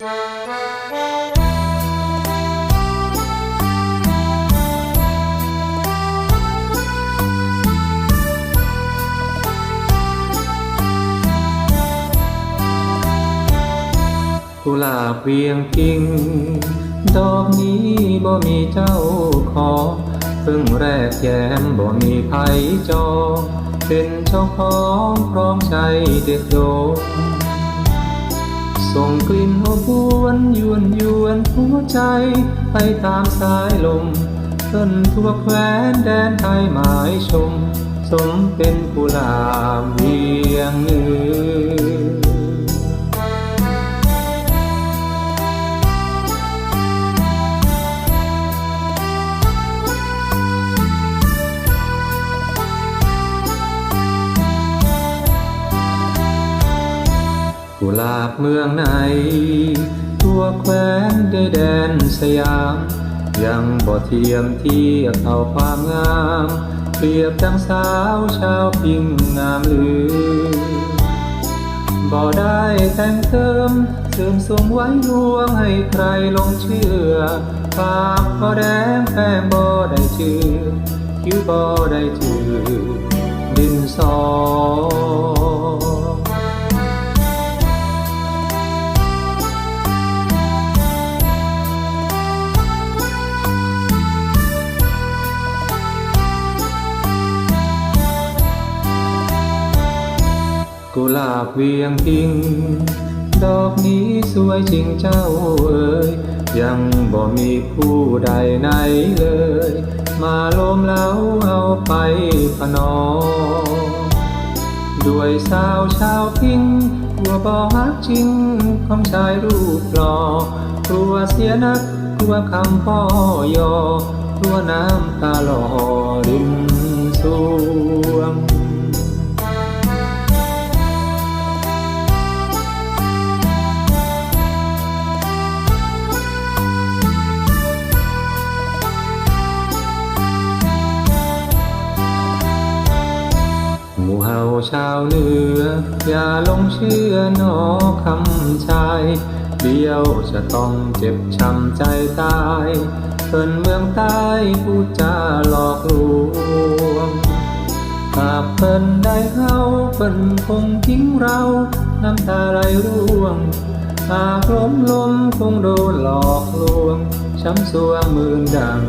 กุหลาบเวียงกิ่งดอกนี้บ่มีเจ้าขอเพิ่งแรกแย้มบ่มีไผจอ เป็นเจ้าของพร้อมใจเด็ดโด ส่งกลิ่นอบอวนยวนยวนหัวใจ ไปตามสายลมต้นทั่วแคว้นแดนไทยหมายชม สมเป็นกุหลาบเวียงเนือ กุหลาบเมืองไหน ตัวแคว้นได้แดนสยาม ยังบ่เทียมเทียบเอาความงาม เปรียบดังสาวชาวพิงงามลือ บ่ได้แต่งเติมเสริมสมไว้ลวงให้ใครหลงเชื่อปากบ่แดงแป้งบ่ได้ชื่อคิ้วบ่ได้ถือดินสอ กุหลาบเวียงพิง ดอกนี้สวยจริงเจ้าเอ๋ยยังบ่มีผู้ใดไหนเลย มาโลมเล้าเอาไปพนอด้วยสาวชาวพิงกลัวบ่ฮักจริงของชายรูปหล่อกลัวเสียนักกลัวคำพ่อยอกลัวน้ำตาหล่อริมสาชาวเหนือ อย่าลงเชื่อหนอคำชายเดียวจะต้องเจ็บช้ำใจตายเพิ่นเมืองใต้พูดจาหลอกลวงหากเพิ่นได้เฮาเพิ่นคงทิ้งเราน้ำตาไหลร่วง หากล้มลมคงโดนหลอกลวงช้ำสวงมื่นดัง